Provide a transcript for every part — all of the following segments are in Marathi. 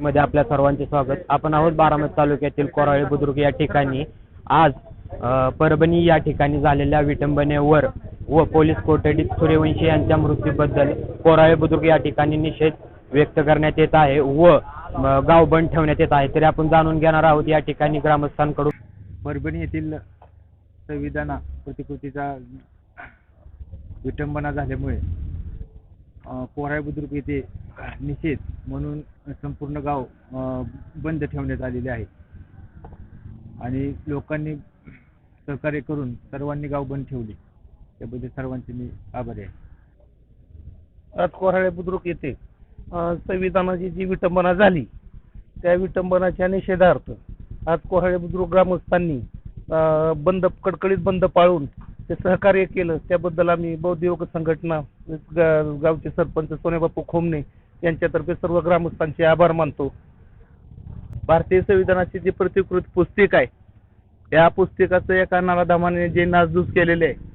मध्ये आपल्या सर्वांचे स्वागत. आपण आहोत बारामती तालुक्यातील कोराळे बुद्रुक या ठिकाणी. आज परभणी या ठिकाणी झालेल्या विटंबनेवर व पोलीस कोठडीत सूर्यवंशी यांच्या मृत्यूबद्दल कोराळे बुद्रुक या ठिकाणी निषेध व्यक्त करण्यात येत आहे व गाव बंद ठेवण्यात येत आहे. तरी आपण जाणून घेणार आहोत या ठिकाणी ग्रामस्थांकडून. परभणी येथील संविधाना प्रतिकृतीचा विटंबना झाल्यामुळे कोराळी कोराळे बुद्रुक येथे निषेध म्हणून संपूर्ण गाव बंद ठेवण्यात आलेले आहे. आणि लोकांनी सहकार्य करून सर्वांनी गाव बंद ठेवले. त्याबद्दल सर्वांचे मी आभारी आहे. आज कोराळे बुद्रुक येथे संविधानाची जी विटंबना झाली त्या विटंबनाच्या निषेधार्थ आज कोराळे बुद्रुक ग्रामस्थांनी बंद कडकडीत बंद पाळून ते सहकार्य केलं. त्याबद्दल आम्ही बौद्ध योग संघटना गावचे सरपंच सोनेबापू खोमणे यांच्यातर्फे सर्व ग्रामस्थांचे आभार मानतो. भारतीय संविधानाची जी प्रतिकृत पुस्तिक आहे त्या पुस्तिकाचं एका नाराधामाने जे नासधूस केलेले आहे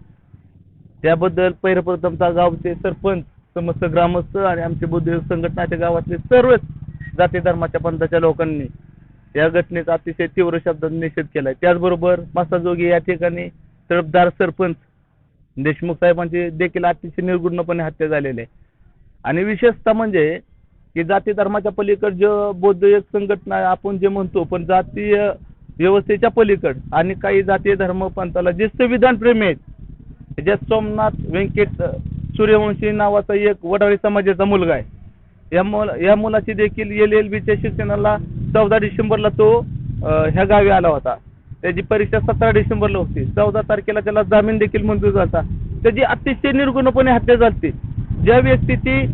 त्याबद्दल पहिरप्रथमचा गावचे सरपंच समस्त ग्रामस्थ आणि आमचे बौद्ध संघटनाच्या गावातले सर्वच जाती धर्माच्या पंथाच्या लोकांनी या घटनेचा अतिशय तीव्र शब्दात निषेध केलाय. त्याचबरोबर मासाजोगी या ठिकाणी तडफदार सरपंच देशमुख साहेबांची देखील अतिशय निर्गुणपणे हत्या झालेली आहे. आणि विशेषतः म्हणजे की जाती धर्माच्या पलीकड जे बौद्ध एक संघटना आपण जे म्हणतो पण जातीय व्यवस्थेच्या पलीकड आणि काही जातीय धर्म पंथाला जे संविधान प्रेमी आहेत ज्यात सोमनाथ व्यंकट सूर्यवंशी नावाचा एक वडाळी समाजाचा मुलगा आहे. या मुला या मुलाची देखील एल एल बीच्या शिक्षणाला चौदा डिसेंबरला तो ह्या गावी आला होता. त्याची परीक्षा सतरा डिसेंबरला होती. चौदा तारखेला त्याला जामीन देखील मंजूर झाला त्याची अतिशय निर्गुणपणे हत्या झाली ज्या व्यक्तीची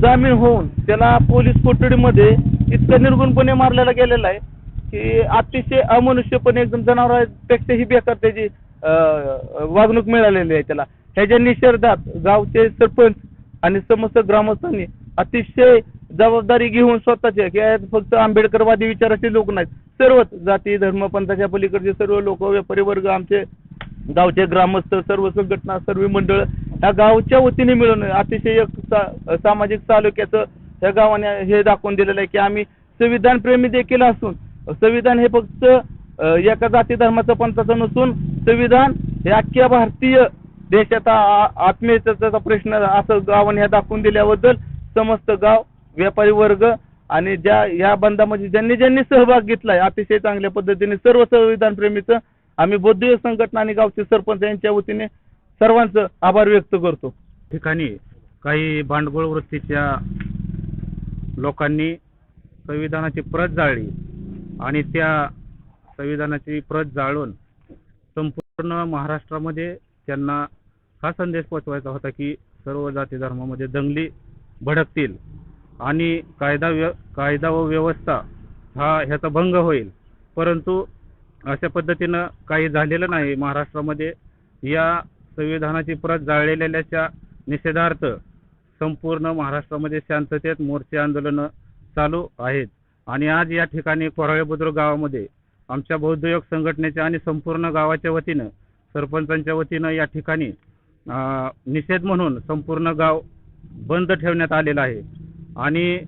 जामीन होऊन त्याला पोलीस कोठडीमध्ये इतकं निर्गुणपणे मारलेला गेलेला आहे की अतिशय अमनुष्यपणे एकदम जनावरांपेक्षाही बेकार त्याची वागणूक मिळालेली आहे त्याला. ह्याच्या निषेधात गावचे सरपंच आणि समस्त ग्रामस्थांनी अतिशय जबाबदारी घेऊन स्वतःच्या की फक्त आंबेडकरवादी विचाराचे लोक नाहीत सर्वच जाती धर्म पंथाच्या पलीकडचे सर्व लोक व्यापारी वर्ग आमचे गावचे ग्रामस्थ सर्व संघटना सर्व मंडळ ह्या गावच्या वतीने मिळून अतिशय एक सा, सामाजिक तालुक्याचं या गावाने हे दाखवून दिलेलं आहे की आम्ही संविधान प्रेमी देखील असून संविधान हे फक्त एका जाती धर्माचं पंथाचं नसून संविधान हे अख्ख्या भारतीय देशाचा आ- आत्मीयतेचा प्रश्न असं गावाने ह्या दाखवून दिल्याबद्दल समस्त गाव व्यापारी वर्ग आणि ज्या या बंदामध्ये ज्यांनी ज्यांनी सहभाग घेतलाय अतिशय चांगल्या पद्धतीने सर्व संविधान प्रेमीचं आम्ही बौद्ध संघटना आणि गावचे सरपंच यांच्या वतीने सर्वांचं आभार व्यक्त करतो. ठिकाणी काही भांडगोळ वृत्तीच्या लोकांनी संविधानाची प्रत जाळली आणि त्या संविधानाची प्रत जाळून संपूर्ण महाराष्ट्रामध्ये त्यांना हा संदेश पोचवायचा होता की सर्व जाती धर्मामध्ये दंगली भडकतील आणि कायदा व्य कायदा व व्यवस्था हा ह्याचा भंग होईल. परंतु अशा पद्धतीनं काही झालेलं नाही. महाराष्ट्रामध्ये या संविधानाची प्रत जाळलेल्याच्या निषेधार्थ संपूर्ण महाराष्ट्रामध्ये शांततेत मोर्चे आंदोलनं चालू आहेत. आणि आज या ठिकाणी कोराळे बुद्रुक गावामध्ये आमच्या बौद्ध योग संघटनेच्या आणि संपूर्ण गावाच्या वतीनं सरपंचांच्या वतीनं या ठिकाणी निषेध म्हणून संपूर्ण गाव बंद ठेवण्यात आलेलं आहे. आणि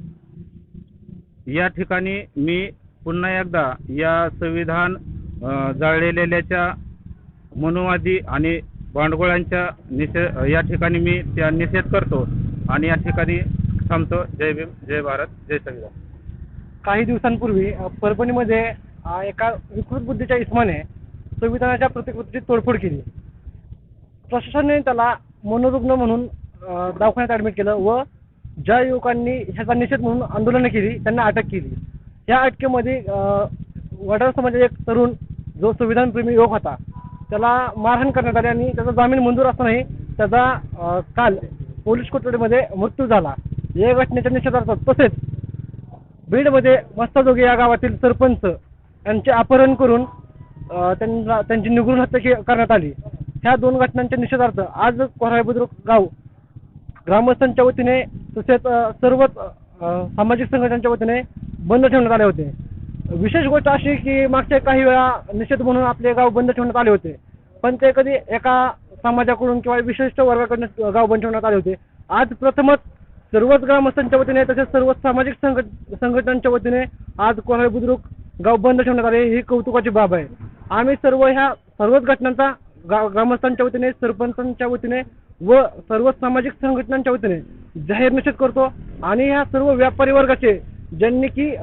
या ठिकाणी मी पुन्हा एकदा या संविधान जाळलेल्याच्या मनुवादी आणि बांडगोळांच्या निषेध या ठिकाणी मी त्या निषेध करतो आणि या ठिकाणी थांबतो. जय भीम जय भारत जय संविधान. काही दिवसांपूर्वी परभणीमध्ये एका विकृत बुद्धीच्या इस्माने संविधानाच्या प्रतिकृतीची तोडफोड केली. प्रशासनाने त्याला मनोरुग्ण म्हणून दवाखान्यात ॲडमिट केलं व ज्या युवकांनी ह्याचा निषेध म्हणून आंदोलनं केली त्यांना अटक केली. या अटकेमध्ये वडार समाजाचा एक तरुण जो संविधानप्रेमी युवक होता त्याला मारहाण करण्यात आली आणि त्याचा जामीन मंजूर असतानाही त्याचा काल पोलीस कोठडीमध्ये मृत्यू झाला. या घटनेच्या निषेधार्थ तसेच बीडमध्ये मस्ताजोगी या गावातील सरपंच यांचे अपहरण करून त्यांना त्यांची निगुण हत्या करण्यात आली. ह्या दोन घटनांच्या निषेधार्थ आज कोराळे बुद्रुक गाव ग्रामस्थांच्या वतीने तसेच सर्वच सामाजिक संघटनांच्या वतीने बंद ठेवण्यात आले होते. विशेष गोष्ट अशी की मागच्या काही वेळा निषेध म्हणून आपले गाव बंद ठेवण्यात आले होते. पण ते कधी एका समाजाकडून किंवा विशिष्ट वर्गाकडून गाव बंद ठेवण्यात आले होते. आज प्रथमच सर्वच ग्रामस्थांच्या वतीने तसेच सर्व सामाजिक संघट संघटनांच्या वतीने आज कोणाळे बुद्रुक गाव बंद ठेवण्यात आले ही कौतुकाची बाब आहे. आम्ही सर्व ह्या सर्वच घटनांचा गा ग्रामस्थांच्या वतीने सरपंचांच्या वतीने व सर्व सामाजिक संघटनांच्या वतीने जाहीर निषेध करतो. आणि ह्या सर्व व्यापारी वर्गाचे ज्यांनी की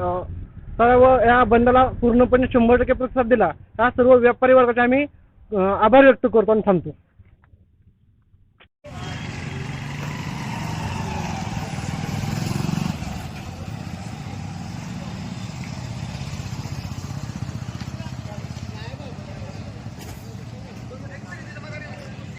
सर्व या बंदला पूर्णपणे शंभर टक्के प्रतिसाद दिला. हा सर्व व्यापारी वर्गाचे आम्ही आभार व्यक्त करतो आणि थांबतो.